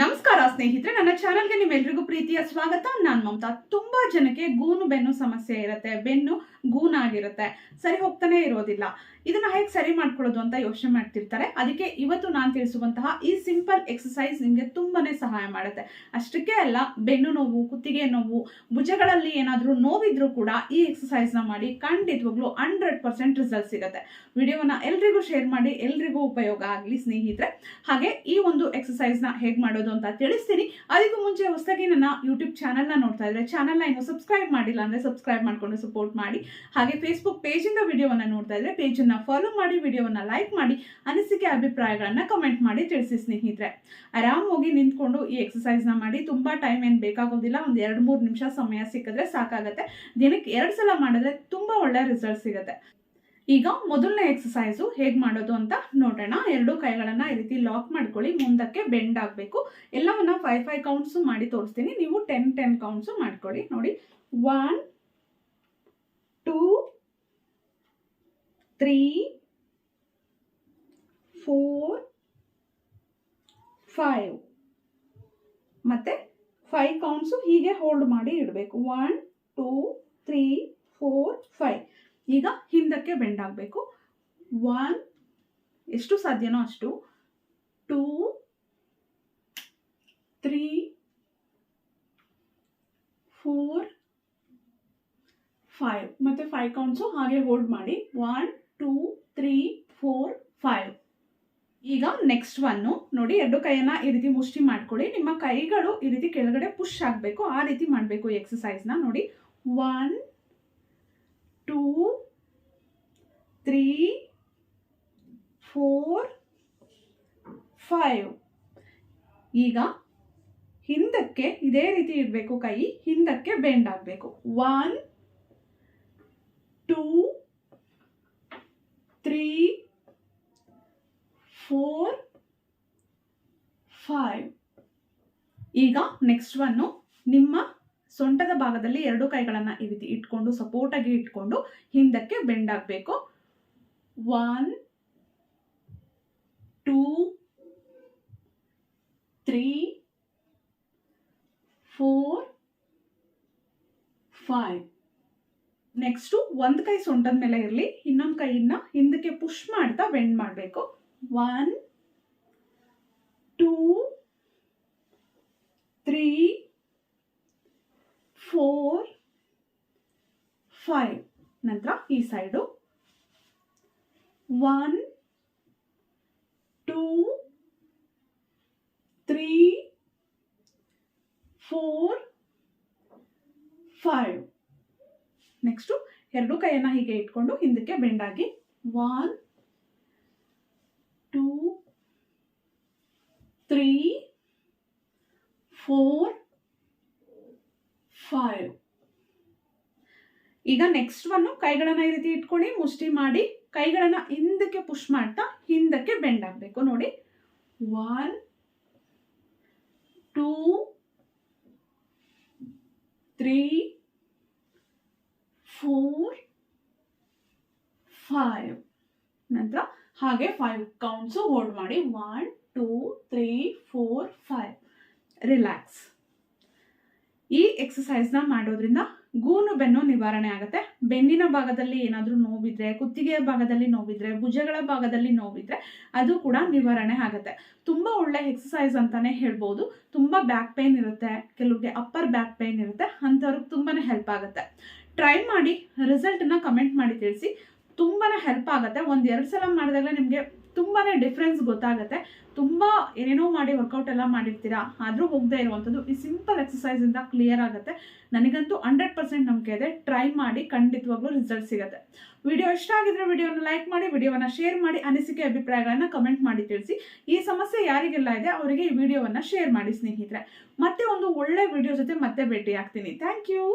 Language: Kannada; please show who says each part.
Speaker 1: ನಮಸ್ಕಾರ ಸ್ನೇಹಿತರೆ, ನನ್ನ ಚಾನಲ್ಗೆ ನಿಮ್ಮೆಲ್ರಿಗೂ ಪ್ರೀತಿಯ ಸ್ವಾಗತ. ನಾನು ಮಮತಾ. ತುಂಬಾ ಜನಕ್ಕೆ ಗೂನು ಬೆನ್ನು ಸಮಸ್ಯೆ ಇರುತ್ತೆ, ಬೆನ್ನು ಗೂನಾಗಿರುತ್ತೆ. ಸರಿ ಹೋಗ್ತಾನೆ ಇರೋದಿಲ್ಲ. ಇದನ್ನ ಹೇಗೆ ಸರಿ ಮಾಡ್ಕೊಳ್ಳೋದು ಅಂತ ಯೋಚನೆ ಮಾಡ್ತಿರ್ತಾರೆ. ಅದಕ್ಕೆ ಇವತ್ತು ನಾನು ತಿಳಿಸುವಂತಹ ಈ ಸಿಂಪಲ್ ಎಕ್ಸಸೈಸ್ ನಿಮಗೆ ತುಂಬಾನೇ ಸಹಾಯ ಮಾಡುತ್ತೆ. ಅಷ್ಟಕ್ಕೆ ಅಲ್ಲ, ಬೆನ್ನು ನೋವು, ಕುತ್ತಿಗೆ ನೋವು, ಭುಜಗಳಲ್ಲಿ ಏನಾದರೂ ನೋವಿದ್ರೂ ಕೂಡ ಈ ಎಕ್ಸಸೈಸ್ನ ಮಾಡಿ ಖಂಡಿತವಾಗ್ಲೂ ಹಂಡ್ರೆಡ್ ಪರ್ಸೆಂಟ್ ರಿಸಲ್ಟ್ ಸಿಗುತ್ತೆ. ವಿಡಿಯೋವನ್ನ ಎಲ್ರಿಗೂ ಶೇರ್ ಮಾಡಿ, ಎಲ್ರಿಗೂ ಉಪಯೋಗ ಆಗಲಿ ಸ್ನೇಹಿತರೆ. ಹಾಗೆ ಈ ಒಂದು ಎಕ್ಸಸೈಸ್ನ ಹೇಗೆ ಮಾಡೋದು ಅಂತ ತಿಳಿಸ್ತೀನಿ. ಅದಕ್ಕೂ ಮುಂಚೆ ಹೊಸದಾಗಿ ನನ್ನ ಯೂಟ್ಯೂಬ್ ಚಾನಲ್ನ ನೋಡ್ತಾ ಇದ್ರೆ ಚಾನಲ್ನ ಇನ್ನು ಸಬ್ಸ್ಕ್ರೈಬ್ ಮಾಡಿಲ್ಲ ಅಂದರೆ ಸಬ್ಸ್ಕ್ರೈಬ್ ಮಾಡ್ಕೊಂಡು ಸಪೋರ್ಟ್ ಮಾಡಿ. ಹಾಗೆ ಫೇಸ್ಬುಕ್ ಪೇಜಿಂದ ವಿಡಿಯೋವನ್ನು ನೋಡ್ತಾ ಇದ್ರೆ ಪೇಜನ್ನು ಫಾಲೋ ಮಾಡಿ ವಿಡಿಯೋವನ್ನು ಲೈಕ್ ಮಾಡಿ, ಅನಿಸಿಕೆ, ಅಭಿಪ್ರಾಯಗಳನ್ನು ಕಮೆಂಟ್ ಮಾಡಿ ತಿಳಿಸಿ ಸ್ನೇಹಿತರೆ. ಆರಾಮಾಗಿ ನಿಂತ್ಕೊಂಡು ಈ ಎಕ್ಸಸೈಸ್ನ ಮಾಡಿ. ತುಂಬ ಟೈಮ್ ಏನು ಬೇಕಾಗೋದಿಲ್ಲ. ಒಂದು ಎರಡು ಮೂರು ನಿಮಿಷ ಸಮಯ ಸಿಕ್ಕಿದ್ರೆ ಸಾಕಾಗುತ್ತೆ. ದಿನಕ್ಕೆ ಎರಡು ಸಲ ಮಾಡಿದ್ರೆ ತುಂಬ ಒಳ್ಳೆ ರಿಸಲ್ಟ್ ಸಿಗುತ್ತೆ. ಈಗ ಮೊದಲನೇ ಎಕ್ಸಸೈಸು ಹೇಗೆ ಮಾಡೋದು ಅಂತ ನೋಡೋಣ. ಎರಡು ಕೈಗಳನ್ನು ಈ ರೀತಿ ಲಾಕ್ ಮಾಡ್ಕೊಳ್ಳಿ, ಮುಂದಕ್ಕೆ ಬೆಂಡ್ ಆಗಬೇಕು. ಎಲ್ಲವನ್ನ ಫೈವ್ ಫೈವ್ ಕೌಂಟ್ಸು ಮಾಡಿ ತೋರಿಸ್ತೀನಿ. ನೀವು ಟೆನ್ ಟೆನ್ ಕೌಂಟ್ಸು ಮಾಡ್ಕೊಳ್ಳಿ. ನೋಡಿ one two three four five ಮತ್ತೆ ಫೈವ್ ಕೌಂಟ್ಸು ಹೀಗೆ ಹೋಲ್ಡ್ ಮಾಡಿ ಇಡಬೇಕು. One two three four five ಈಗ ಹಿಂದಕ್ಕೆ ಬೆಂಡ್ ಆಗಬೇಕು. ಒನ್ ಎಷ್ಟು ಸಾಧ್ಯನೋ ಅಷ್ಟು. ಟೂ ತ್ರೀ ಫೋರ್ ಫೈವ್ ಮತ್ತೆ ಫೈವ್ ಕೌಂಟ್ಸು ಹಾಗೆ ಹೋಲ್ಡ್ ಮಾಡಿ. One two three four five ಈಗ ನೆಕ್ಸ್ಟ್ ಒನ್ನು ನೋಡಿ ಎರಡು ಕೈಯನ್ನು ಈ ರೀತಿ ಮುಷ್ಟಿ ಮಾಡ್ಕೊಳ್ಳಿ. ನಿಮ್ಮ ಕೈಗಳು ಈ ರೀತಿ ಕೆಳಗಡೆ ಪುಷ್ ಆಗಬೇಕು. ಆ ರೀತಿ ಮಾಡಬೇಕು ಎಕ್ಸಸೈಸ್ನ ನೋಡಿ. One two three four five ಈಗ ಹಿಂದಕ್ಕೆ ಇದೇ ರೀತಿ ಇಡಬೇಕು ಕೈ, ಹಿಂದಕ್ಕೆ ಬೆಂಡ್ ಆಗಬೇಕು. One two three four five ಈಗ ನೆಕ್ಸ್ಟ್ ಒನ್ನು ನಿಮ್ಮ ಸೊಂಟದ ಭಾಗದಲ್ಲಿ ಎರಡು ಕೈಗಳನ್ನು ಈ ರೀತಿ ಇಟ್ಕೊಂಡು ಸಪೋರ್ಟ್ ಆಗಿ ಇಟ್ಕೊಂಡು ಹಿಂದಕ್ಕೆ ಬೆಂಡ್ ಆಗಬೇಕು. One two three four five next ಒಂದು ಕೈ ಸೊಂಟದ ಮೇಲೆ ಇರಲಿ, ಇನ್ನೊಂದು ಕೈಯನ್ನ ಹಿಂದಕ್ಕೆ ಪುಷ್ ಮಾಡ್ತಾ ಬೆಂಡ್ ಮಾಡಬೇಕು. One two three four five ನಂತರ ಈ side one two three four five next ಎರಡು ಕೈಯನ್ನು ಹೀಗೆ ಇಟ್ಕೊಂಡು ಹಿಂದಕ್ಕೆ ಬೆಂಡಾಗಿ one two three four five ಈಗ ನೆಕ್ಸ್ಟ್ ಒನ್ನು ಕೈಗಳನ್ನ ಈ ರೀತಿ ಇಟ್ಕೊಳ್ಳಿ, ಮುಷ್ಟಿ ಮಾಡಿ, ಕೈಗಳನ್ನ ಹಿಂದಕ್ಕೆ ಪುಷ್ ಮಾಡ್ತಾ ಹಿಂದಕ್ಕೆ ಬೆಂಡ್ ಆಗಬೇಕು. ನೋಡಿ. One two three four five ನಂತರ ಹಾಗೆ ಫೈವ್ ಕೌಂಟ್ಸು ಹೋಲ್ಡ್ ಮಾಡಿ. One two three four five relax ಈ ಎಕ್ಸಸೈಸ್ನ ಮಾಡೋದ್ರಿಂದ ಗೂನು ಬೆನ್ನು ನಿವಾರಣೆ ಆಗುತ್ತೆ. ಬೆನ್ನಿನ ಭಾಗದಲ್ಲಿ ಏನಾದರೂ ನೋವಿದ್ರೆ, ಕುತ್ತಿಗೆಯ ಭಾಗದಲ್ಲಿ ನೋವಿದ್ರೆ, ಭುಜಗಳ ಭಾಗದಲ್ಲಿ ನೋವಿದ್ರೆ ಅದು ಕೂಡ ನಿವಾರಣೆ ಆಗುತ್ತೆ. ತುಂಬ ಒಳ್ಳೆ ಎಕ್ಸಸೈಸ್ ಅಂತಾನೆ ಹೇಳ್ಬೋದು. ತುಂಬ ಬ್ಯಾಕ್ ಪೇನ್ ಇರುತ್ತೆ, ಕೆಲವ್ರಿಗೆ ಅಪ್ಪರ್ ಬ್ಯಾಕ್ ಪೇನ್ ಇರುತ್ತೆ, ಅಂಥವ್ರಿಗೆ ತುಂಬಾ ಹೆಲ್ಪ್ ಆಗುತ್ತೆ. ಟ್ರೈ ಮಾಡಿ ರಿಸಲ್ಟನ್ನ ಕಮೆಂಟ್ ಮಾಡಿ ತಿಳಿಸಿ. ತುಂಬಾ ಹೆಲ್ಪ್ ಆಗುತ್ತೆ. ಒಂದು ಎರಡು ಸಲ ಮಾಡಿದಾಗಲೇ ನಿಮಗೆ ತುಂಬಾ ಡಿಫ್ರೆನ್ಸ್ ಗೊತ್ತಾಗುತ್ತೆ. ತುಂಬ ಏನೇನೋ ಮಾಡಿ ವರ್ಕೌಟ್ ಎಲ್ಲ ಮಾಡಿರ್ತೀರಾ, ಆದರೂ ಹೋಗದೆ ಇರುವಂಥದ್ದು ಈ ಸಿಂಪಲ್ ಎಕ್ಸಸೈಸಿಂದ ಕ್ಲಿಯರ್ ಆಗುತ್ತೆ. ನನಗಂತೂ ಹಂಡ್ರೆಡ್ ಪರ್ಸೆಂಟ್ ನಂಬಿಕೆ ಇದೆ. ಟ್ರೈ ಮಾಡಿ ಖಂಡಿತವಾಗ್ಲೂ ರಿಸಲ್ಟ್ ಸಿಗುತ್ತೆ. ವಿಡಿಯೋ ಇಷ್ಟ ಆಗಿದ್ರೆ ವಿಡಿಯೋನ ಲೈಕ್ ಮಾಡಿ, ವಿಡಿಯೋವನ್ನ ಶೇರ್ ಮಾಡಿ, ಅನಿಸಿಕೆ, ಅಭಿಪ್ರಾಯಗಳನ್ನ ಕಮೆಂಟ್ ಮಾಡಿ ತಿಳಿಸಿ. ಈ ಸಮಸ್ಯೆ ಯಾರಿಗೆಲ್ಲ ಇದೆ, ಅವರಿಗೆ ಈ ವಿಡಿಯೋವನ್ನ ಶೇರ್ ಮಾಡಿ ಸ್ನೇಹಿತರೆ. ಮತ್ತೆ ಒಂದು ಒಳ್ಳೆ ವಿಡಿಯೋ ಜೊತೆ ಮತ್ತೆ ಭೇಟಿ ಆಗ್ತೀನಿ ಥ್ಯಾಂಕ್ ಯು